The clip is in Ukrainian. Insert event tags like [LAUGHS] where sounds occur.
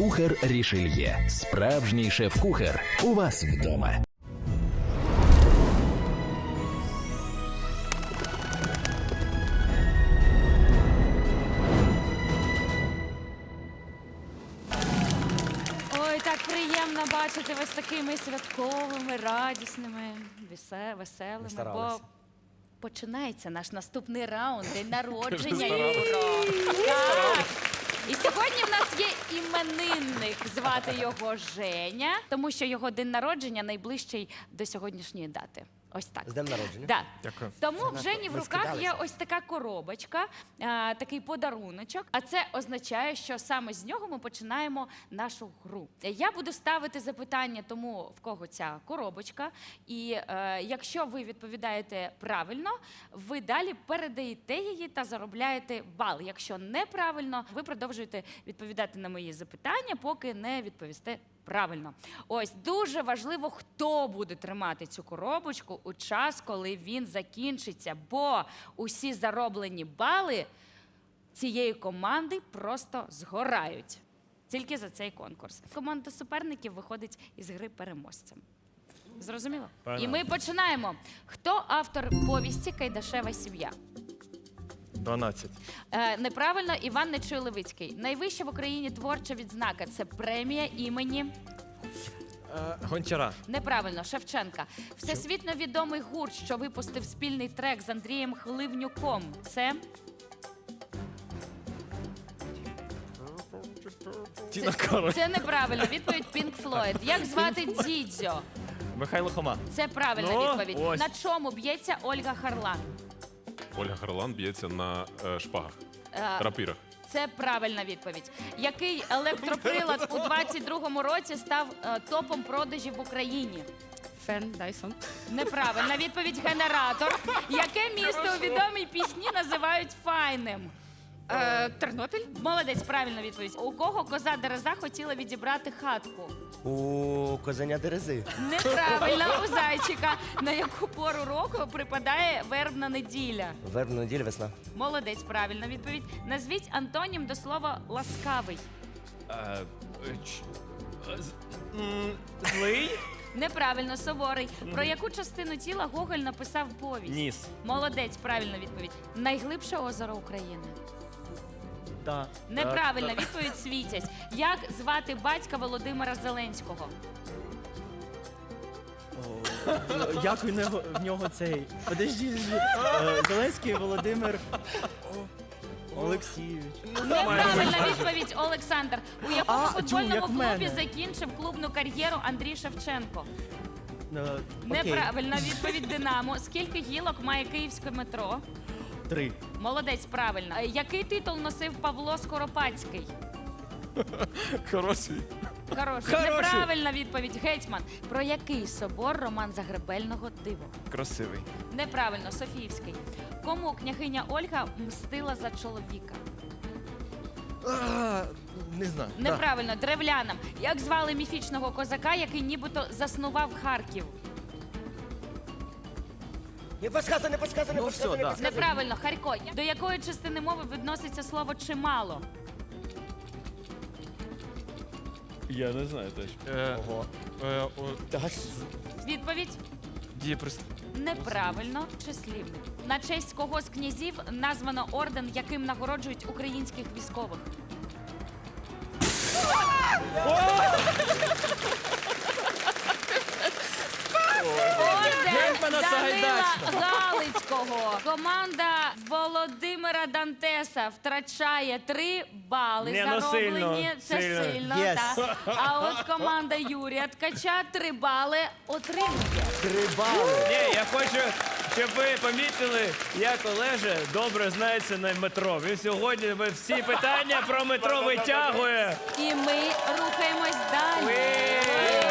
Кухар Рішельє. Справжній шеф-кухар. У вас вдома. Ой, так приємно бачити вас такими святковими, радісними, весе- веселими. Бо починається наш наступний раунд, день [LAUGHS] народження Юро. Так. І сьогодні в нас є іменинник. Звати його Женя, тому що його день народження найближчий до сьогоднішньої дати. Ось так. З днем народження. Да. Дякую. Тому в Жені в ми руках є скидалися. ось така коробочка, а, такий подаруночок. А це означає, що саме з нього ми починаємо нашу гру. Я буду ставити запитання тому, в кого ця коробочка. І е, якщо ви відповідаєте правильно, ви далі передаєте її та заробляєте бал. Якщо неправильно, ви продовжуєте відповідати на мої запитання, поки не відповісте Правильно, ось дуже важливо, хто буде тримати цю коробочку у час, коли він закінчиться, бо усі зароблені бали цієї команди просто згорають. Тільки за цей конкурс. Команда суперників виходить із гри переможцем. Зрозуміло? І ми починаємо. Хто автор повісті Кайдашева сім'я? 12. Е, неправильно, Іван Нечуй Левицький. Найвища в Україні творча відзнака це премія імені. Е, Гончара. Неправильно, Шевченка. Всесвітньо відомий гурт, що випустив спільний трек з Андрієм Хливнюком. Це Тіна Кароль. це неправильно. Відповідь Pink Floyd. [LAUGHS] Як звати Дідзьо? Михайло Хома. Це правильна Ну, відповідь. ось. На чому б'ється Ольга Харлан? Ольга Харлан б'ється на е, шпагах, Е, рапірах. Це правильна відповідь. Який електроприлад у 22-му році став е, топом продажів в Україні? Фен Дайсон. Неправильна відповідь генератор. Яке місто у відомій пісні називають файним? Е, Тернопіль. Молодець, правильна відповідь. У кого коза Дереза хотіла відібрати хатку? У козеня дерези. Неправильно, [LAUGHS] у зайчика. На яку пору року припадає вербна неділя? Вербна неділя, весна. Молодець, правильна відповідь. Назвіть антонім до слова ласкавий. Е, ч- е, з- м, Злий? Неправильно, суворий. Про яку частину тіла Гоголь написав повість? Ніс. Молодець, правильна відповідь. Найглибше озеро України. Да. Неправильна відповідь світязь. Як звати батька Володимира Зеленського? Як в нього, в нього цей? Подожди, е, Зеленський Володимир Олексійович. Неправильна відповідь Олександр. У якому А, футбольному як в клубі закінчив клубну кар'єру Андрій Шевченко? Е, окей, Неправильна відповідь Динамо. Скільки гілок має київське метро? Три. Молодець, правильно. Е, Який титул носив Павло Скоропадський? [LAUGHS] Хороший. Хороший. Хороший. Неправильна відповідь Гетьман. Про який собор Роман Загребельного диво? Красивий. Неправильно, Софіївський. Кому княгиня Ольга мстила за чоловіка? А, Не знаю. Да. Неправильно, древлянам. Як звали міфічного козака, який нібито заснував Харків? Не підказуй, не підказуй, не Ну, підказуй, все, не да. підказуй. Неправильно, Харько. До якої частини мови відноситься слово чимало? Я не знаю точно. Е, Ого. е, о, Так. Відповідь дієприс... неправильно, числівник. На честь кого з князів названо орден, яким нагороджують українських військових? Галицького. Команда Володимира Дантеса втрачає три бали. Ні, ну, зароблені. сильно, Це сильно. сильно. Yes. так. А от [LAUGHS] команда Юрія Ткача три бали отримує. Три бали. Ні, я хочу, щоб ви помітили, як Олеже добре знається на метро. Він сьогодні ви всі питання про метро витягує. І ми рухаємось далі. Ви-